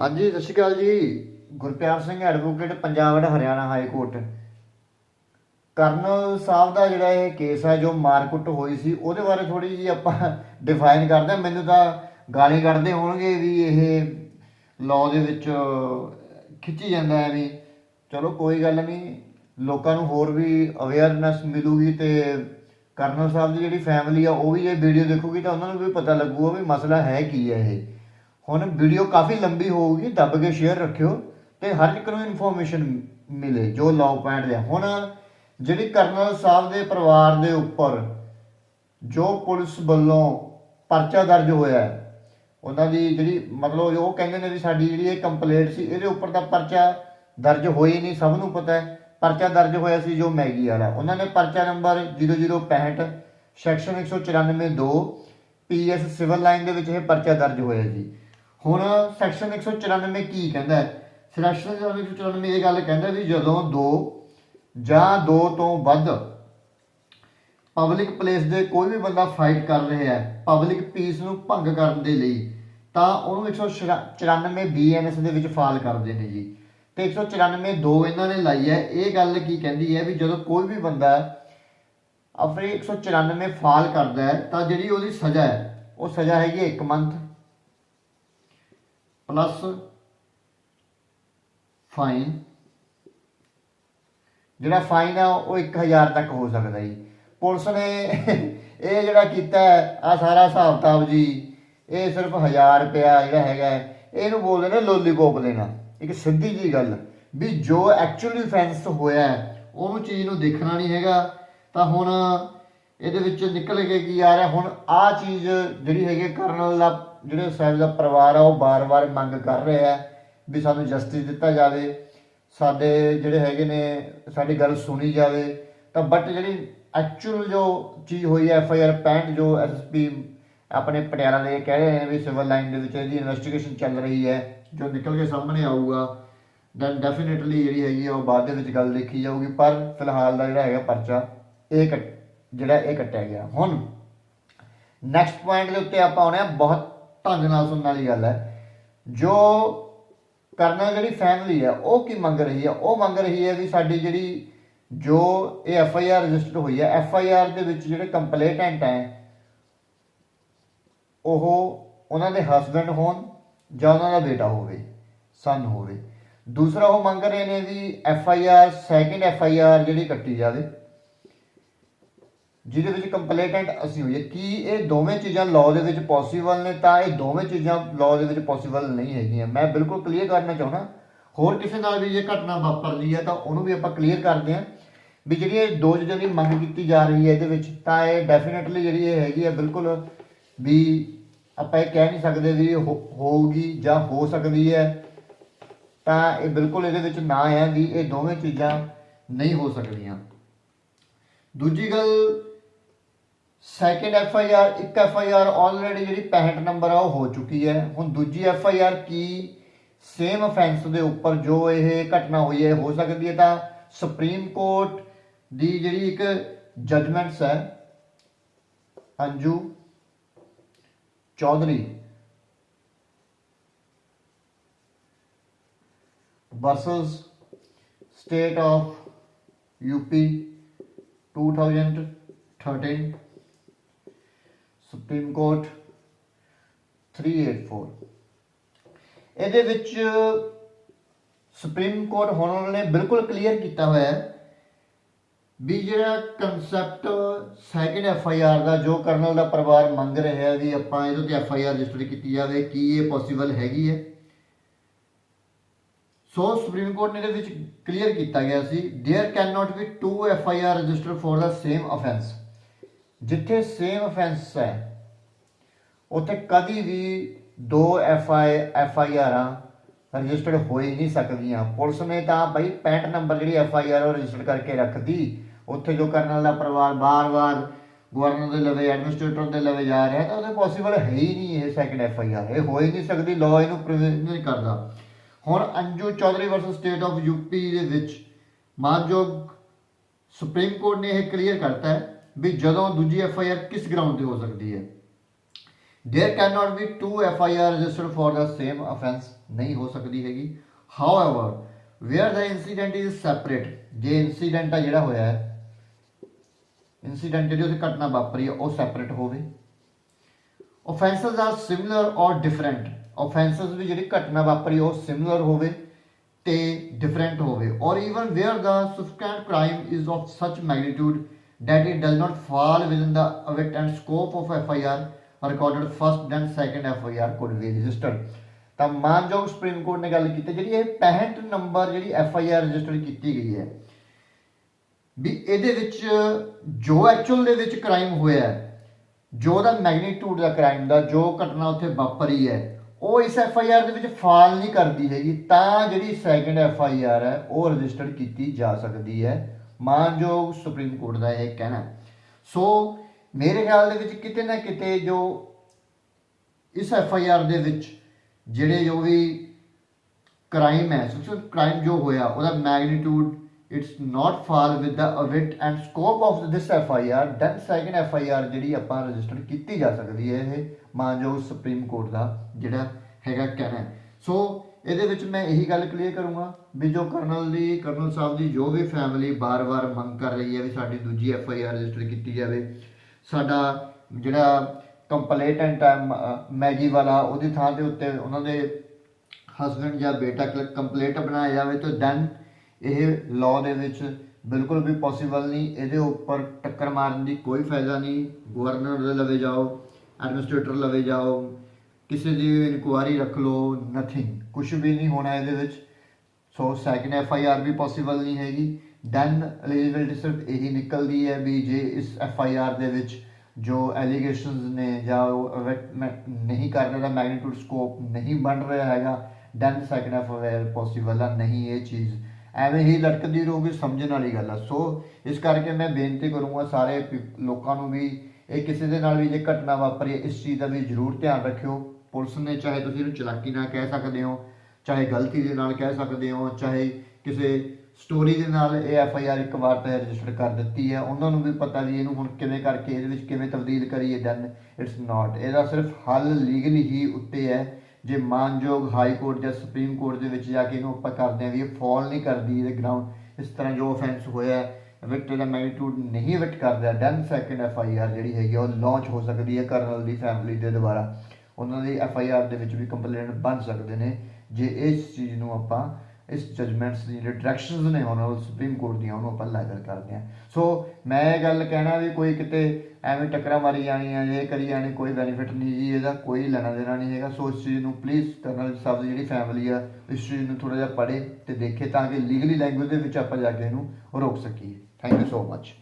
ਹਾਂਜੀ ਸਤਿ ਸ਼੍ਰੀ ਅਕਾਲ ਜੀ। Gurpyar Singh advocate Punjab and Haryana high court. Colonel ਸਾਹਿਬ ਦਾ ਜਿਹੜਾ ਇਹ ਕੇਸ ਹੈ ਜੋ ਮਾਰਕੁੱਟ ਹੋਈ ਸੀ ਉਹਦੇ ਬਾਰੇ ਥੋੜੀ ਜੀ ਆਪਾਂ ਡਿਫਾਈਨ ਕਰਦੇ ਹਾਂ। ਮੈਨੂੰ ਤਾਂ ਗਾਲੀ ਕੱਢਦੇ ਹੋਣਗੇ ਵੀ ਇਹ ਲਾਅ ਦੇ ਵਿੱਚ ਖਿੱਚੀ ਜਾਂਦਾ ਹੈ ਵੀ। ਚਲੋ ਕੋਈ ਗੱਲ ਨਹੀਂ। ਲੋਕਾਂ ਨੂੰ ਹੋਰ ਵੀ ਅਵੇਅਰਨੈਸ ਮਿਲੂਗੀ ਤੇ ਕਰਨਲ ਸਾਹਿਬ ਦੀ ਜਿਹੜੀ ਫੈਮਿਲੀ ਆ ਉਹ ਵੀ ਇਹ ਵੀਡੀਓ ਦੇਖੂਗੀ ਤਾਂ ਉਹਨਾਂ ਨੂੰ ਵੀ ਪਤਾ ਲੱਗੂਗਾ ਵੀ ਮਸਲਾ ਹੈ ਕੀ ਹੈ ਇਹ। ਹੁਣ ਵੀਡੀਓ ਕਾਫੀ ਲੰਬੀ ਹੋਊਗੀ, ਦੱਬ ਕੇ ਸ਼ੇਅਰ ਰੱਖਿਓ ਤੇ ਹਰ ਇੱਕ ਨੂੰ ਇਨਫੋਰਮੇਸ਼ਨ ਮਿਲੇ, ਜੋ ਲਾਅ ਪੁਆਇੰਟ ਦੇ ਹੁਣ ਜਿਹੜੀ ਕਰਨਲ ਸਾਹਿਬ ਦੇ ਪਰਿਵਾਰ ਦੇ ਉੱਪਰ ਜੋ ਪੁਲਿਸ ਵੱਲੋਂ ਪਰਚਾ ਦਰਜ ਹੋਇਆ ਉਹਨਾਂ ਦੀ ਜਿਹੜੀ ਮਤਲਬ ਉਹ ਕਹਿੰਦੇ ਨੇ ਵੀ ਸਾਡੀ ਜਿਹੜੀ ਇਹ ਕੰਪਲੇਂਟ ਸੀ, ਇਹਦੇ ਉੱਪਰ ਤਾਂ ਪਰਚਾ ਦਰਜ ਹੋਈ ਨਹੀਂ, ਸਭ ਨੂੰ ਪਤਾ ਹੈ। ਪਰਚਾ ਦਰਜ ਹੋਇਆ ਸੀ ਜੋ ਮੈਗੀ ਵਾਲਾ। ਉਹਨਾਂ ਨੇ ਪਰਚਾ number 0065 section 194 2 PS civil line ਦੇ ਵਿੱਚ ਇਹ ਪਰਚਾ ਦਰਜ ਹੋਇਆ ਜੀ। ਹੁਣ ਸੈਕਸ਼ਨ 194 ਕੀ ਕਹਿੰਦਾ ਹੈ? ਸੈਕਸ਼ਨ 194 ਇਹ ਗੱਲ ਕਹਿੰਦਾ ਵੀ ਜਦੋਂ ਦੋ ਜਾਂ ਦੋ ਤੋਂ ਵੱਧ ਪਬਲਿਕ ਪਲੇਸ ਦੇ ਕੋਈ ਵੀ ਬੰਦਾ ਫਾਈਟ ਕਰ ਰਿਹਾ ਹੈ ਪਬਲਿਕ ਪੀਸ ਨੂੰ ਭੰਗ ਕਰਨ ਦੇ ਲਈ, ਤਾਂ ਉਹਨੂੰ 194 ਬੀਐਨਐਸ ਦੇ ਵਿੱਚ ਫਾਲ ਕਰਦੇ ਨੇ ਜੀ। ਤੇ 194 ਦੋ ਇਹਨਾਂ ਨੇ ਲਾਈ ਹੈ। ਇਹ ਗੱਲ ਕੀ ਕਹਿੰਦੀ ਹੈ ਵੀ ਜਦੋਂ ਕੋਈ ਵੀ ਬੰਦਾ ਆਪਣੇ 194 ਫਾਲ ਕਰਦਾ ਹੈ, ਤਾਂ ਜਿਹੜੀ ਉਹਦੀ ਸਜ਼ਾ ਹੈ, ਉਹ ਸਜ਼ਾ ਹੈਗੀ 1 ਮੰਥ ਪਲੱਸ ਫਾਈਨ ਜਿਹੜਾ ਫਾਈਨ ਆ ਉਹ 1000 ਤੱਕ ਹੋ ਸਕਦਾ ਜੀ। ਪੁਲਿਸ ਨੇ ਇਹ ਜਿਹੜਾ ਕੀਤਾ ਆ ਸਾਰਾ ਹਿਸਾਬ ਕਿਤਾਬ ਜੀ ਇਹ ਸਿਰਫ 1000 ਰੁਪਿਆ ਜਿਹੜਾ ਹੈਗਾ ਇਹਨੂੰ ਬੋਲਦੇ ਨੇ ਲੋਲੀਪੌਪ ਦੇਣਾ। ਇੱਕ ਸਿੱਧੀ ਜੀ ਗੱਲ ਵੀ ਜੋ ਐਕਚੁਅਲੀ ਫੈਂਸ ਹੋਇਆ ਉਹਨੂੰ ਚੀਜ਼ ਨੂੰ ਦੇਖਣਾ ਨਹੀਂ ਹੈਗਾ। ਤਾਂ ਹੁਣ ਇਹਦੇ ਵਿੱਚ ਨਿਕਲ ਕੇ ਕੀ ਆ ਰਿਹਾ ਹੁਣ ਆ ਚੀਜ਼ ਜਿਹੜੀ ਹੈਗੀ ਹੈ, ਕਰਨਲ ਦਾ ਜਿਹੜੇ ਸਾਹਿਬ ਦਾ ਪਰਿਵਾਰ ਆ, ਉਹ ਬਾਰ-ਬਾਰ ਮੰਗ ਕਰ ਰਿਹਾ ਹੈ ਵੀ ਸਾਨੂੰ ਜਸਟਿਸ ਦਿੱਤਾ ਜਾਵੇ। ਸਾਡੇ ਜਿਹੜੇ ਹੈਗੇ ਨੇ, ਸਾਡੀ ਗੱਲ ਸੁਣੀ ਜਾਵੇ। ਤਾਂ ਬਟ ਜਿਹੜੀ ਐਕਚੁਅਲ ਜੋ ਚੀਜ਼ ਹੋਈ ਹੈ ਐਫ ਆਈ ਆਰ 65 ਜੋ ਐਸਪੀ ਆਪਣੇ ਪਟਿਆਲਾ ਦੇ ਕਹਿ ਰਹੇ ਨੇ ਵੀ ਸਿਵਲ ਲਾਈਨ ਦੇ ਵਿੱਚ ਇਹਦੀ ਇਨਵੈਸਟੀਗੇਸ਼ਨ ਚੱਲ ਰਹੀ ਹੈ, ਜੋ ਨਿਕਲ ਕੇ ਸਾਹਮਣੇ ਆਊਗਾ ਦੈਨ ਡੈਫੀਨਿਟਲੀ ਜਿਹੜੀ ਹੈਗੀ ਆ, ਉਹ ਬਾਅਦ ਦੇ ਵਿੱਚ ਗੱਲ ਦੇਖੀ ਜਾਊਗੀ। ਪਰ ਫਿਲਹਾਲ ਦਾ ਜਿਹੜਾ ਹੈਗਾ ਪਰਚਾ, ਇਹ ਕੱਟ, ਜਿਹੜਾ ਇਹ ਕੱਟਿਆ ਗਿਆ। ਹੁਣ ਨੈਕਸਟ ਪੁਆਇੰਟ ਦੇ ਉੱਤੇ ਆਪਾਂ ਆਉਣੇ ਆ, ਬਹੁਤ ਢੰਗ ਨਾਲ ਸੁਣਨ ਵਾਲੀ ਗੱਲ ਹੈ। ਜੋ ਕਰਨਾ ਜਿਹੜੀ ਫੈਮਿਲੀ ਹੈ, ਉਹ ਕੀ ਮੰਗ ਰਹੀ ਹੈ? ਉਹ ਮੰਗ ਰਹੀ ਹੈ ਵੀ ਸਾਡੀ ਜਿਹੜੀ ਜੋ ਇਹ ਐਫ ਆਈ ਆਰ ਰਜਿਸਟਰ ਹੋਈ ਹੈ ਐਫ ਆਈ ਆਰ ਦੇ ਵਿੱਚ ਜਿਹੜੇ ਕੰਪਲੇਂਟੈਂਟ ਹੈ, ਉਹ ਉਹਨਾਂ ਦੇ ਹਸਬੰਡ ਹੋਣ ਜਾਂ ਉਹਨਾਂ ਦਾ ਬੇਟਾ ਹੋਵੇ ਸਨ ਹੋਵੇ। ਦੂਸਰਾ ਉਹ ਮੰਗ ਰਹੇ ਨੇ ਵੀ F I R second F I R ਜਿਹੜੀ ਕੱਟੀ ਜਾਵੇ। ਜਿਹਦੇ ਵਿੱਚ ਕੰਪਲੇਟੈਂਟ ਅਸੀਂ ਹੋਈਏ, ਕੀ ਇਹ ਦੋਵੇਂ ਚੀਜ਼ਾਂ ਲਾਅ ਦੇ ਵਿੱਚ ਪੋਸੀਬਲ ਨੇ ਤਾਂ ਇਹ ਦੋਵੇਂ ਚੀਜ਼ਾਂ ਲਾਅ ਦੇ ਵਿੱਚ ਪੋਸੀਬਲ ਨਹੀਂ ਹੈਗੀਆਂ। ਮੈਂ ਬਿਲਕੁਲ ਕਲੀਅਰ ਕਰਨਾ ਚਾਹੁੰਦਾ, ਹੋਰ ਕਿਸੇ ਨਾਲ ਵੀ ਇਹ ਘਟਨਾ ਵਾਪਰਦੀ ਹੈ ਤਾਂ ਉਹਨੂੰ ਵੀ ਆਪਾਂ ਕਲੀਅਰ ਕਰਦੇ ਹਾਂ ਵੀ ਜਿਹੜੀ ਇਹ ਦੋ ਚੀਜ਼ਾਂ ਦੀ ਮੰਗ ਕੀਤੀ ਜਾ ਰਹੀ ਹੈ ਇਹਦੇ ਵਿੱਚ, ਤਾਂ ਇਹ ਡੈਫੀਨਿਟਲੀ ਜਿਹੜੀ ਇਹ ਹੈਗੀ ਹੈ ਬਿਲਕੁਲ ਵੀ ਆਪਾਂ ਇਹ ਕਹਿ ਨਹੀਂ ਸਕਦੇ ਵੀ ਹੋ- ਹੋਊਗੀ ਜਾਂ ਹੋ ਸਕਦੀ ਹੈ, ਤਾਂ ਇਹ ਬਿਲਕੁਲ ਇਹਦੇ ਵਿੱਚ ਨਾ ਹੈ ਵੀ ਇਹ ਦੋਵੇਂ ਚੀਜ਼ਾਂ ਨਹੀਂ ਹੋ ਸਕਦੀਆਂ। ਦੂਜੀ ਗੱਲ ਸੈਕਿੰਡ ਐਫ ਆਈ ਆਰ ਇੱਕ ਐਫ ਆਈ ਆਰ ਆਲਰੇਡੀ ਜਿਹੜੀ 65 ਨੰਬਰ ਆ, ਉਹ ਹੋ ਚੁੱਕੀ ਹੈ। ਹੁਣ ਦੂਜੀ ਐਫ ਆਈ ਆਰ ਕੀ? ਸੇਮ ਅਫੈਂਸ ਦੇ ਉੱਪਰ ਜੋ ਇਹ ਘਟਨਾ ਹੋਈ ਹੈ ਹੋ ਸਕਦੀ ਹੈ ਤਾਂ ਸੁਪਰੀਮ ਕੋਰਟ ਦੀ ਜਿਹੜੀ ਇੱਕ ਜਜਮੈਂਟਸ ਹੈ, Anju Chaudhary versus state of UP 2013 supreme court 384 ਇਹਦੇ ਵਿੱਚ ਸੁਪਰੀਮ ਕੋਰਟ ਹੋਣਰ ਨੇ ਬਿਲਕੁਲ ਕਲੀਅਰ ਕੀਤਾ ਹੋਇਆ ਹੈ ਵੀ ਜਿਹੜਾ concept second F I R ਦਾ, ਜੋ ਕਰਨਲ ਦਾ ਪਰਿਵਾਰ ਮੰਗ ਰਿਹਾ ਵੀ ਆਪਾਂ ਇਹਦੇ ਤੇ ਐਫ ਆਈ ਆਰ ਰਜਿਸਟਰ ਕੀਤੀ ਜਾਵੇ, ਕੀ ਇਹ ਪੋਸੀਬਲ ਹੈਗੀ ਹੈ। ਸੋ ਸੁਪਰੀਮ ਕੋਰਟ ਨੇ ਇਹਦੇ ਵਿੱਚ ਕਲੀਅਰ ਕੀਤਾ ਗਿਆ ਸੀ there can not be two F I R register for the same offence ਜਿੱਥੇ ਸੇਮ ਅਫੈਂਸ ਹੈ, ਉੱਥੇ ਕਦੀ ਵੀ ਦੋ ਐਫ ਆਈ ਐਫ ਆਈ ਆਰਾਂ ਰਜਿਸਟਰਡ ਹੋ ਹੀ ਨਹੀਂ ਸਕਦੀਆਂ। ਪੁਲਿਸ ਨੇ ਤਾਂ ਬਈ 65 ਨੰਬਰ ਜਿਹੜੀ ਐਫ ਆਈ ਆਰ ਉਹ ਰਜਿਸਟਰ ਕਰਕੇ ਰੱਖਦੀ ਉੱਥੇ ਜੋ ਕਰਨਲ ਦਾ ਪਰਿਵਾਰ ਬਾਰ-ਬਾਰ ਗਵਰਨਰ ਦੇ ਲਵੇ ਐਡਮਿਨਿਸਟ੍ਰੇਟਰ ਦੇ ਲਵੇ ਜਾ ਰਿਹਾ, ਤਾਂ ਉਹਦੇ ਪੋਸੀਬਲ ਹੈ ਹੀ ਨਹੀਂ ਇਹ ਸੈਕੰਡ ਐਫ ਆਈ ਆਰ ਇਹ ਹੋ ਹੀ ਨਹੀਂ ਸਕਦੀ ਲਾਅ ਇਹਨੂੰ ਪ੍ਰੀਵੈਂਟ ਨਹੀਂ ਕਰਦਾ। ਹੁਣ Anju Chaudhary versus state of UP ਦੇ ਵਿੱਚ ਮਾਨਯੋਗ ਸੁਪਰੀਮ ਕੋਰਟ ਨੇ ਇਹ ਕਲੀਅਰ ਕਰਤਾ ਹੈ। ਵੀ ਜਦੋਂ ਦੂਜੀ ਐਫ ਆਈ ਆਰ ਕਿਸ ਗਰਾਊਂਡ ਤੇ ਹੋ ਸਕਦੀ ਹੈ there can not be two F I R registered for the same offence नहीं हो सकती हैगी however where the incident is separate J incident ਆ ਜਿਹੜਾ ਹੋਇਆ ਹੈ ਇਨਸੀਡੈਂਟ ਜਿਹੜੀ ਉਸ ਘਟਨਾ ਵਾਪਰੀ ਹੈ ਉਹ ਸੈਪਰੇਟ ਹੋਵੇ offenses are similar or different offenses ਵੀ ਜਿਹੜੀ ਘਟਨਾ ਵਾਪਰੀ ਉਹ ਸਿਮਿਲਰ ਹੋਵੇ ਤੇ ਡਿਫਰੈਂਟ ਹੋਵੇ or even where the subsequent crime is of such magnitude that it does not fall within the ambit and scope of FIR recorded first then second FIR could be registered ਤਾਂ ਮਾਨਯੋਗ supreme court ਨੇ ਗੱਲ ਕੀਤੀ, ਜਿਹੜੀ ਇਹ 65 number ਜਿਹੜੀ FIR register ਕੀਤੀ ਗਈ ਹੈ, ਵੀ ਇਹਦੇ ਵਿੱਚ ਜੋ ਐਕਚੁਅਲ ਦੇ ਵਿੱਚ ਕ੍ਰਾਈਮ ਹੋਇਆ ਹੈ ਜੋ ਦਾ ਮੈਗਨੀਟਿਊਡ ਦਾ ਕ੍ਰਾਈਮ ਦਾ, ਜੋ ਘਟਨਾ ਉੱਥੇ ਵਾਪਰੀ ਹੈ, ਉਹ ਇਸ ਐਫ ਆਈ ਆਰ ਦੇ ਵਿੱਚ ਫਾਲ ਨਹੀਂ ਕਰਦੀ ਹੈਗੀ, ਤਾਂ ਜਿਹੜੀ ਸੈਕੰਡ ਐਫ ਆਈ ਆਰ ਹੈ, ਉਹ ਰਜਿਸਟਰ ਕੀਤੀ ਜਾ ਸਕਦੀ ਹੈ। ਮਾਨਯੋਗ ਸੁਪਰੀਮ ਕੋਰਟ ਦਾ ਇਹ ਕਹਿਣਾ ਸੋ ਮੇਰੇ ਖਿਆਲ ਦੇ ਵਿੱਚ ਕਿਤੇ ਨਾ ਕਿਤੇ ਜੋ ਇਸ ਐਫ ਆਈ ਆਰ ਦੇ ਵਿੱਚ ਜਿਹੜੇ ਜੋ ਵੀ ਕ੍ਰਾਈਮ ਹੈ ਸੈਕਸ਼ੂਅਲ ਕ੍ਰਾਈਮ ਜੋ ਹੋਇਆ, ਉਹਦਾ magnitude it's not fall with the ਅਵਿਟ and scope of this F I R then second F I R ਜਿਹੜੀ ਆਪਾਂ ਰਜਿਸਟਰ ਕੀਤੀ ਜਾ ਸਕਦੀ ਹੈ ਇਹ ਮਾਨਯੋਗ ਸੁਪਰੀਮ ਕੋਰਟ ਦਾ ਜਿਹੜਾ ਹੈਗਾ ਕਹਿਣਾ ਸੋ ਇਹਦੇ ਵਿੱਚ ਮੈਂ ਇਹੀ ਗੱਲ ਕਲੀਅਰ ਕਰੂੰਗਾ ਵੀ ਜੋ ਕਰਨਲ ਦੀ, ਕਰਨਲ ਸਾਹਿਬ ਦੀ ਜੋ ਵੀ ਫੈਮਿਲੀ ਬਾਰ-ਬਾਰ ਮੰਗ ਕਰ ਰਹੀ ਹੈ ਵੀ ਸਾਡੀ ਦੂਜੀ ਐਫ ਆਈ ਆਰ ਰਜਿਸਟਰ ਕੀਤੀ ਜਾਵੇ, ਸਾਡਾ ਜਿਹੜਾ ਕੰਪਲੇਂਟ ਐਂਡ ਟਾਈਮ ਮੈਗੀ ਵਾਲਾ, ਉਹਦੀ ਥਾਂ ਦੇ ਉੱਤੇ ਉਹਨਾਂ ਦੇ ਹਸਬੰਡ ਜਾਂ ਬੇਟਾ ਕੰਪਲੇਂਟ ਬਣਾਇਆ ਜਾਵੇ ਤਾਂ ਦੈਨ ਇਹ ਲਾਅ ਦੇ ਵਿੱਚ ਬਿਲਕੁਲ ਵੀ ਪੋਸੀਬਲ ਨਹੀਂ, ਇਹਦੇ ਉੱਪਰ ਟੱਕਰ ਮਾਰਨ ਦੀ ਕੋਈ ਫਾਇਦਾ ਨਹੀਂ ਗਵਰਨਰ ਦੇ ਲਵੇ ਜਾਓ ਐਡਮਿਨਿਸਟ੍ਰੇਟਰ ਲਵੇ ਜਾਓ ਕਿਸੇ ਦੀ ਇਨਕੁਆਰੀ ਰੱਖ ਲਓ ਨਥਿੰਗ ਕੁਝ ਵੀ ਨਹੀਂ ਹੋਣਾ ਇਹਦੇ ਵਿੱਚ। So second F I R we possible ਨਹੀਂ ਹੈਗੀ। ਦੈਨ ਐਲੀਜੀਬਿਲਟੀ ਸਿਰਫ ਇਹੀ ਨਿਕਲਦੀ ਹੈ ਵੀ ਜੇ ਇਸ ਐਫ ਆਈ ਆਰ ਦੇ ਵਿੱਚ ਜੋ ਐਲੀਗੇਸ਼ਨਸ ਨੇ ਜਾਂ ਉਹ ਨਹੀਂ ਕਰ ਰਿਹਾ ਦਾ ਮੈਗਨੀਟਿਊਡ ਸਕੋਪ ਨਹੀਂ ਬਣ ਰਿਹਾ ਹੈਗਾ then second F I R possible ਆ ਨਹੀਂ ਇਹ ਚੀਜ਼। ਐਵੇਂ ਹੀ ਲਟਕਦੀ ਰਹੂਗੀ ਸਮਝਣ ਵਾਲੀ ਗੱਲ ਆ। ਸੋ ਇਸ ਕਰਕੇ ਮੈਂ ਬੇਨਤੀ ਕਰੂੰਗਾ ਸਾਰੇ ਪੀ- ਲੋਕਾਂ ਨੂੰ ਵੀ ਇਹ ਕਿਸੇ ਦੇ ਨਾਲ ਵੀ ਜੇ ਘਟਨਾ ਵਾਪਰੀ ਹੈ, ਇਸ ਚੀਜ਼ ਦਾ ਵੀ ਜ਼ਰੂਰ ਧਿਆਨ ਰੱਖਿਓ। ਪੁਲਿਸ ਨੇ ਚਾਹੇ ਤੁਸੀਂ ਇਹਨੂੰ ਚਲਾਕੀ ਨਾਲ ਕਹਿ ਸਕਦੇ ਹੋ ਚਾਹੇ ਗਲਤੀ ਦੇ ਨਾਲ ਕਹਿ ਸਕਦੇ ਹੋ ਚਾਹੇ ਕਿਸੇ ਸਟੋਰੀ ਦੇ ਨਾਲ ਇਹ ਐਫ ਆਈ ਆਰ ਇੱਕ ਵਾਰ ਤਾਂ ਰਜਿਸਟਰ ਕਰ ਦਿੱਤੀ ਹੈ ਉਹਨਾਂ ਨੂੰ ਵੀ ਪਤਾ ਵੀ ਇਹਨੂੰ ਹੁਣ ਕਿਵੇਂ ਕਰਕੇ ਇਹਦੇ ਵਿੱਚ ਕਿਵੇਂ ਤਬਦੀਲ ਕਰੀਏ ਦੈਨ ਇਟਸ ਨਾਟ ਇਹਦਾ ਸਿਰਫ ਹੱਲ ਲੀਗਲੀ ਹੀ ਉੱਤੇ ਹੈ। ਜੇ ਮਾਨਯੋਗ ਹਾਈ ਕੋਰਟ ਜਾਂ ਸੁਪਰੀਮ ਕੋਰਟ ਦੇ ਵਿੱਚ ਜਾ ਕੇ ਇਹਨੂੰ ਆਪਾਂ ਕਰਦੇ ਹਾਂ ਵੀ ਇਹ ਫਾਲ ਨਹੀਂ ਕਰਦੀ ਇਹਦੇ ਗਰਾਊਂਡ ਇਸ ਤਰ੍ਹਾਂ ਜੋ ਆਫੈਂਸ ਹੋਇਆ ਵਿਕਟ ਦਾ ਮੈਗਨੀਟਿਊਡ ਨਹੀਂ ਵਿਕਟ ਕਰਦਾ then second F I R ਜਿਹੜੀ ਹੈਗੀ ਆ, ਉਹ ਲਾਂਚ ਹੋ ਸਕਦੀ ਹੈ ਕਰਨਲ ਦੀ ਫੈਮਿਲੀ ਦੇ ਦੁਆਰਾ। ਉਹਨਾਂ ਦੀ ਐਫ ਆਈ ਆਰ ਦੇ ਵਿੱਚ ਵੀ ਕੰਪਲੇਂਟ ਬਣ ਸਕਦੇ ਨੇ। ਜੇ ਇਸ ਚੀਜ਼ ਨੂੰ ਆਪਾਂ, ਇਸ ਜਜਮੈਂਟਸ ਦੀ ਜਿਹੜੇ ਡਾਇਰੈਕਸ਼ਨਸ ਨੇ ਉਹਨਾਂ ਸੁਪਰੀਮ ਕੋਰਟ ਦੀਆਂ, ਉਹਨੂੰ ਆਪਾਂ ਲਾਗੂ ਕਰਦੇ ਹਾਂ। ਸੋ ਮੈਂ ਇਹ ਗੱਲ ਕਹਿਣਾ ਵੀ ਕੋਈ ਕਿਤੇ ਐਵੇਂ ਟੱਕਰਾਂ ਮਾਰੀ ਜਾਣੀਆਂ, ਇਹ ਕਰੀ ਜਾਣੀ, ਕੋਈ ਬੈਨੀਫਿਟ ਨਹੀਂ ਜੀ, ਇਹਦਾ ਕੋਈ ਲੈਣਾ ਦੇਣਾ ਨਹੀਂ ਹੈਗਾ। ਸੋ ਇਸ ਚੀਜ਼ ਨੂੰ ਪਲੀਜ਼ ਕਰਨਲ ਸਾਹਿਬ ਦੀ ਜਿਹੜੀ ਫੈਮਿਲੀ ਆ, ਇਸ ਚੀਜ਼ ਨੂੰ ਥੋੜਾ ਜਿਹਾ ਪੜ੍ਹੇ ਤੇ ਦੇਖੇ ਤਾਂ ਕਿ ਲੀਗਲੀ ਲੈਂਗੁਏਜ ਦੇ ਵਿੱਚ ਆਪਾਂ ਜਾ ਕੇ ਇਹਨੂੰ ਰੋਕ ਸਕੀਏ। Thank you so much